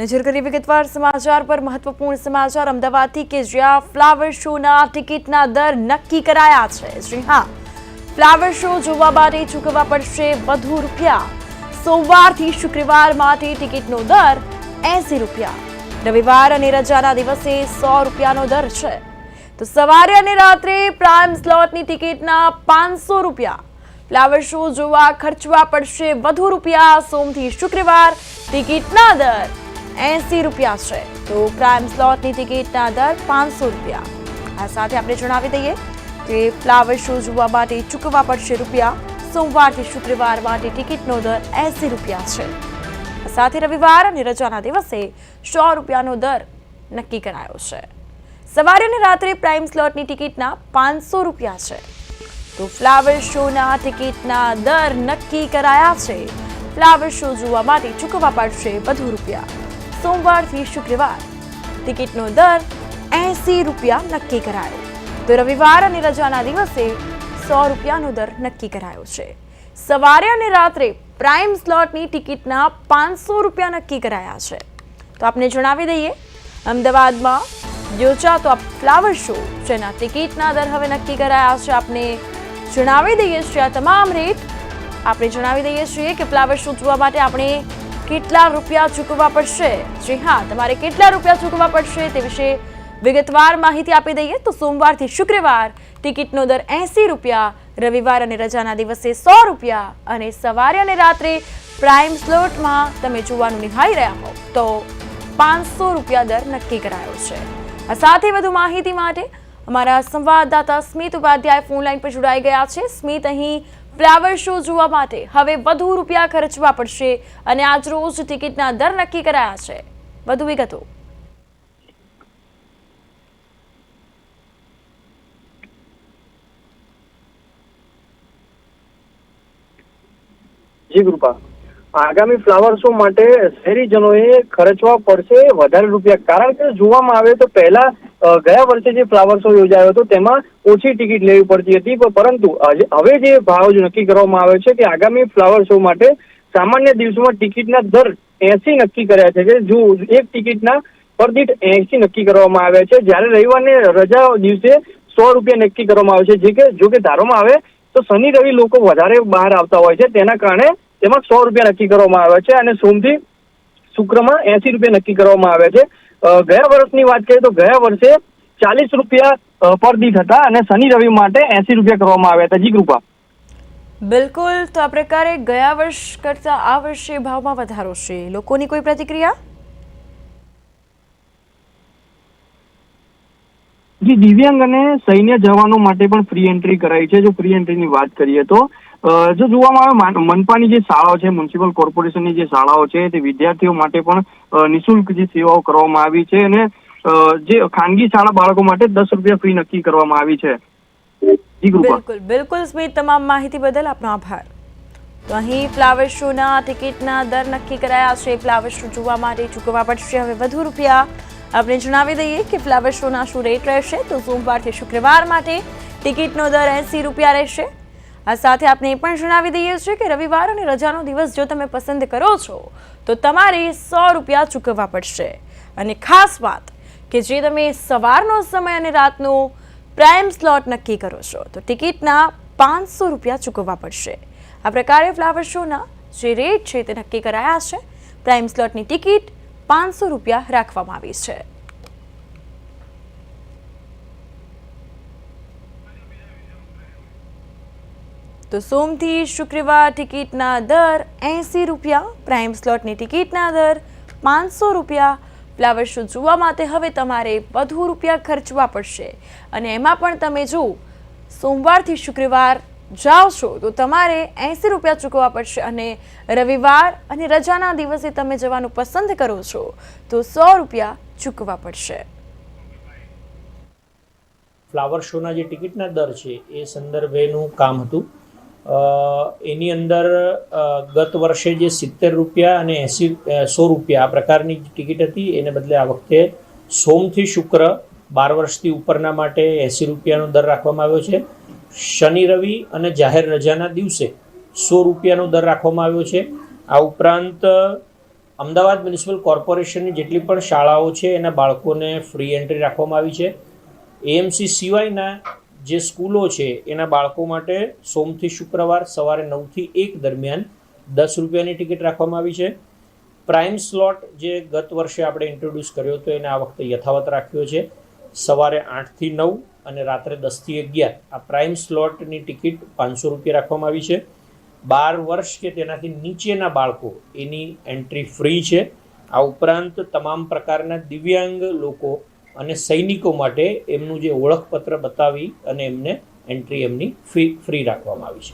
નજર કરી વિગતવાર સમાચાર પર મહત્વપૂર્ણ સમાચાર અમદાવાદથી કે જ્યાં ફ્લાવર શોના ટિકિટના દર નક્કી કરાયા છે. જી હા, ફ્લાવર શો જોવા માટે ચૂકવવા પડશે વધુ રૂપિયા. સોમવારથી શુક્રવાર માટે ટિકિટનો દર એસી રૂપિયા. રવિવાર અને રજાના દિવસે સો રૂપિયાનો દર છે. તો સવારે અને રાત્રે પ્રાઇમ સ્લોટની ટિકિટના પાંચસો રૂપિયા. ફ્લાવર શો જોવા ખર્ચવા પડશે વધુ રૂપિયા. સોમથી શુક્રવાર ટિકિટના દર એસી રૂપિયા છે. તો પ્રાઇમ સ્લોટની ટિકિટના દર પાંચસો રૂપિયા. આ સાથે આપણે જણાવી દઈએ કે ફ્લાવર શો જોવા માટે ચૂકવવા પડશે રૂપિયા. સોમવારથી શુક્રવાર માટે ટિકિટનો દર એસી રૂપિયા છે. સાથે રવિવાર અને રજાના દિવસે સો રૂપિયાનો દર નક્કી કરાયો છે. સવારે અને રાત્રે પ્રાઇમ સ્લોટની ટિકિટના પાંચસો રૂપિયા છે. તો ફ્લાવર શોના ટિકિટના દર નક્કી કરાયા છે. ફ્લાવર શો જોવા માટે ચૂકવવા પડશે વધુ રૂપિયા. સોમવારથી શુક્રવાર. ટિકિટનો દર એસી રૂપિયા નક્કી કરાયો. તો રવિવાર અને રજાના દિવસે સો રૂપિયાનો દર નક્કી કરાયો છે. સવારે અને રાત્રે પ્રાઇમ સ્લોટની ટિકિટના પાંચસો રૂપિયા નક્કી કરાયા છે. તો આપને જણાવી દઈએ, અમદાવાદમાં યોજાતો આ ફ્લાવર શો, જેના ટિકિટના દર હવે નક્કી કરાયા છે, આપને જણાવી દઈએ છીએ આ તમામ રેટ. આપણે જણાવી દઈએ છીએ કે ફ્લાવર શો જોવા માટે આપણે કેટલા રૂપિયા ચૂકવવા પડશે? જી હા, તમારે કેટલા રૂપિયા ચૂકવવા પડશે તે વિશે વિગતવાર માહિતી આપી દઈએ. તો સોમવારથી શુક્રવાર ટિકિટનો દર એંસી રૂપિયા, રવિવાર અને રજાના દિવસે સો રૂપિયા અને સવારે અને રાત્રે પ્રાઇમ સ્લોટમાં તમે જોવાનું નિહાળી રહ્યા હો તો પાંચસો રૂપિયા દર નક્કી કરાયો છે. આ સાથે વધુ માહિતી માટે અમારા સંવાદદાતા સ્મિત ઉપાધ્યાય ફોન લાઈન પર જોડાઈ ગયા છે. સ્મિત, અહીં ફ્લાવર શો જોવા માટે હવે વધુ રૂપિયા ખર્ચવા પડશે અને આજરોજ ટિકિટના દર નક્કી કરાયા છે. વધુ વિગતો. જી કૃપા. આગામી ફ્લાવર શો માટે શહેરીજનોએ ખર્ચવા પડશે વધારે રૂપિયા. કારણ કે જોવામાં આવે તો પહેલા ગયા વર્ષે જે ફ્લાવર શો યોજાયો હતો, તેમાં ઓછી ટિકિટ લેવી પડતી હતી. પરંતુ હવે જે ભાવ નક્કી કરવામાં આવે છે કે આગામી ફ્લાવર શો માટે સામાન્ય દિવસોમાં ટિકિટના દર એસી નક્કી કર્યા છે. કે જો એક ટિકિટના પર દીઠ એસી નક્કી કરવામાં આવ્યા છે. જ્યારે રવિવારને રજા દિવસે સો રૂપિયા નક્કી કરવામાં આવે છે. જે કે, જો કે ધારવામાં આવે તો શનિ રવિ લોકો વધારે બહાર આવતા હોય છે. તેના કારણે તેમાં સો રૂપિયા નક્કી કરવામાં આવે છે અને સોમથી શુક્રમાં એસી રૂપિયા નક્કી કરવામાં આવે છે. ગયા વર્ષની વાત કરીએ તો ગયા વર્ષે ચાલીસ રૂપિયા પર દીઠ હતા અને શનિ રવિ માટે એસી રૂપિયા કરવામાં આવ્યા હતા. જી કૃપા. બિલકુલ. તો આ પ્રકારે ગયા વર્ષ કરતા આ વર્ષે ભાવમાં વધારો છે? લોકોની કોઈ પ્રતિક્રિયા? જી દિવ્યાંગ અને સૈન્ય જવાનો માટે પણ ફ્રી એન્ટ્રી કરાઈ છે. જો ફ્રી એન્ટ્રીની વાત કરીએ તો જો જોવામાં આવે મનપાની જે શાળાઓ છે, મ્યુનિસિપલ કોર્પોરેશનની જે શાળાઓ છે, તે વિદ્યાર્થીઓ માટે પણ નિઃશુલ્ક જે સેવાઓ કરવામાં આવી છે અને જે ખાનગી શાળા બાળકો માટે દસ રૂપિયા ફી નક્કી કરવામાં આવી છે. બિલકુલ બિલકુલ સ્મિત, તમામ માહિતી બદલ આપનો આભાર. તો અહીં ફ્લાવર શોના ટિકિટના દર નક્કી કરાયા છે. ફ્લાવર શો જોવા માટે ચૂકવવા પડશે. હવે વધુ રૂપિયા આપણે જણાવી દઈએ કે ફ્લાવર શોના શું રેટ રહેશે. તો સોમવારથી શુક્રવાર માટે ટિકિટનો દર એંસી રૂપિયા રહેશે. આ સાથે આપને એ પણ જણાવી દઈએ છીએ કે રવિવાર અને રજાનો દિવસ જો તમે પસંદ કરો છો, તો તમારે સો રૂપિયા ચૂકવવા પડશે. અને ખાસ વાત કે જે તમે સવારનો સમય અને રાતનો પ્રાઇમ સ્લોટ નક્કી કરો છો, તો ટિકિટના પાંચસો રૂપિયા ચૂકવવા પડશે. આ પ્રકારે ફ્લાવર શોના જે રેટ છે તે નક્કી કરાયા છે. પ્રાઇમ સ્લોટની ટિકિટ પાંચસો રૂપિયા રાખવામાં આવી છે. તો સોમથી શુક્રવાર ટિકિટના દર એંસી રૂપિયા, પ્રાઇમ સ્લોટની ટિકિટના દર પાંચસો રૂપિયા. ફ્લાવર શો જોવા માટે હવે તમારે વધુ રૂપિયા ખર્ચવા પડશે. અને એમાં પણ તમે જો સોમવારથી શુક્રવાર જાઓ છો, તો તમારે એંસી રૂપિયા ચૂકવવા પડશે અને રવિવાર અને રજાના દિવસે તમે જવાનું પસંદ કરો છો, તો સો રૂપિયા ચૂકવવા પડશે. ફ્લાવર શોના જે ટિકિટના દર છે, એ સંદર્ભેનું કામ હતું. એની અંદર ગત વર્ષે જે સિત્તેર રૂપિયા અને એંસી સો રૂપિયા આ પ્રકારની ટિકિટ હતી. એને બદલે આ વખતે સોમથી શુક્ર બાર વર્ષથી ઉપરના માટે એંસી રૂપિયાનો દર રાખવામાં આવ્યો છે. શનિ, રવિ અને જાહેર રજાના દિવસે સો રૂપિયાનો દર રાખવામાં આવ્યો છે. આ ઉપરાંત, અમદાવાદ મ્યુનિસિપલ કોર્પોરેશનની જેટલી પણ શાળાઓ છે, એના બાળકોને ફ્રી એન્ટ્રી રાખવામાં આવી છે. એએમસી સિવાયના જે સ્કૂલો છે, એના બાળકો માટે સોમથી શુક્રવાર સવારે નવથી એક દરમિયાન દસ રૂપિયાની ટિકિટ રાખવામાં આવી છે. પ્રાઇમ સ્લોટ જે ગત વર્ષે આપણે ઇન્ટ્રોડ્યુસ કર્યો હતો, એને આ વખતે યથાવત રાખ્યો છે. સવારે આઠથી નવ અને રાત્રે દસથી અગિયાર. આ પ્રાઇમ સ્લોટની ટિકિટ પાંચસો રૂપિયા રાખવામાં આવી છે. બાર વર્ષ કે તેનાથી નીચેના બાળકો, એની એન્ટ્રી ફ્રી છે. આ ઉપરાંત તમામ પ્રકારના દિવ્યાંગ લોકો અને સૈનિકો માટે એમનું જે ઓળખપત્ર બતાવી અને એમને એન્ટ્રી એમની ફ્રી ફ્રી રાખવામાં આવી છે.